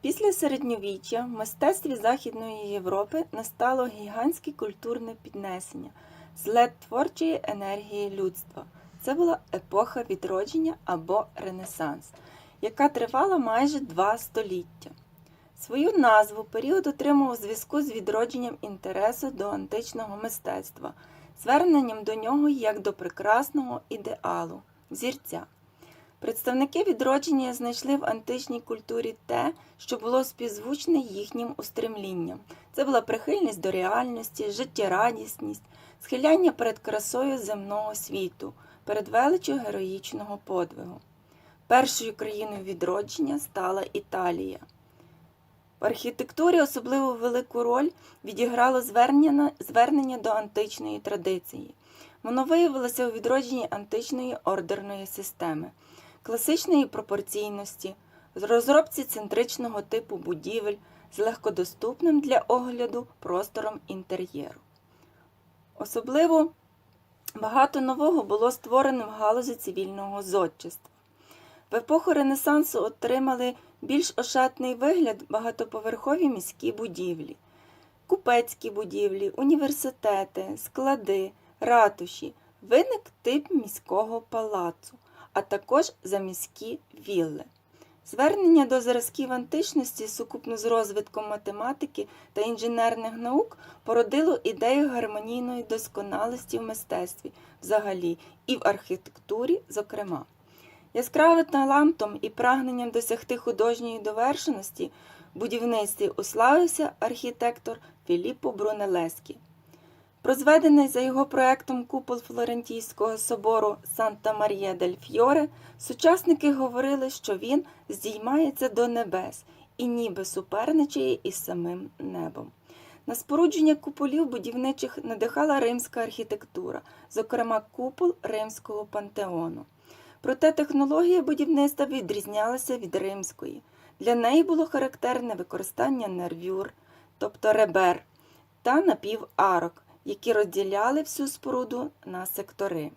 Після середньовіччя в мистецтві Західної Європи настало гігантське культурне піднесення, злет творчої енергії людства. Це була епоха відродження або Ренесанс, яка тривала майже два століття. Свою назву період отримав у зв'язку з відродженням інтересу до античного мистецтва, зверненням до нього як до прекрасного ідеалу, взірця. Представники відродження знайшли в античній культурі те, що було співзвучне їхнім устремлінням. Це була прихильність до реальності, життєрадісність, схиляння перед красою земного світу, перед величчю героїчного подвигу. Першою країною відродження стала Італія. В архітектурі особливо велику роль відіграло звернення, звернення до античної традиції. Воно виявилося у відродженні античної ордерної системи, класичної пропорційності, розробці центричного типу будівель з легкодоступним для огляду простором інтер'єру. Особливо багато нового було створено в галузі цивільного зодчества. В епоху Ренесансу отримали більш ошатний вигляд багатоповерхові міські будівлі, купецькі будівлі, університети, склади, ратуші, виник тип міського палацу, а також заміські вілли. Звернення до зразків античності сукупно з розвитком математики та інженерних наук породило ідею гармонійної досконалості в мистецтві взагалі і в архітектурі, зокрема. Яскравим талантом і прагненням досягти художньої довершеності в будівництві уславився архітектор Філіппо Брунелескі. Про зведений за його проектом купол Флорентійського собору Санта Марія дель Фьоре сучасники говорили, що він здіймається до небес і ніби суперничає із самим небом. На спорудження куполів будівничих надихала римська архітектура, зокрема купол римського пантеону. Проте технологія будівництва відрізнялася від римської. Для неї було характерне використання нервюр, тобто ребер, та напіварок, які розділяли всю споруду на сектори.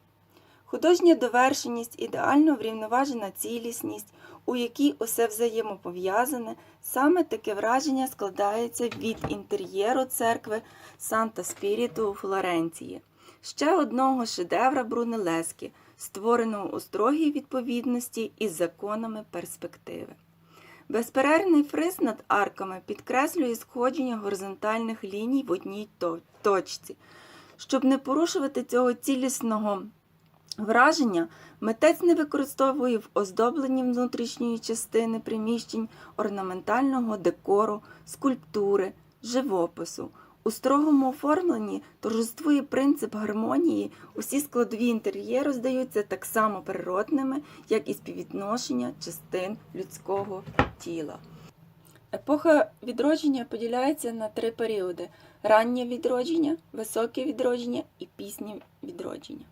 Художня довершеність, ідеально врівноважена цілісність, у якій усе взаємопов'язане, саме таке враження складається від інтер'єру церкви Санта Спіріту у Флоренції, ще одного шедевра Брунелески, створеного у строгій відповідності із законами перспективи. Безперервний фриз над арками підкреслює сходження горизонтальних ліній в одній точці. Щоб не порушувати цього цілісного враження, митець не використовує в оздобленні внутрішньої частини приміщень орнаментального декору, скульптури, живопису. У строгому оформленні торжествує принцип гармонії, усі складові інтер'єру здаються так само природними, як і співвідношення частин людського тіла. Епоха відродження поділяється на три періоди: раннє відродження, високе відродження і пізнє відродження.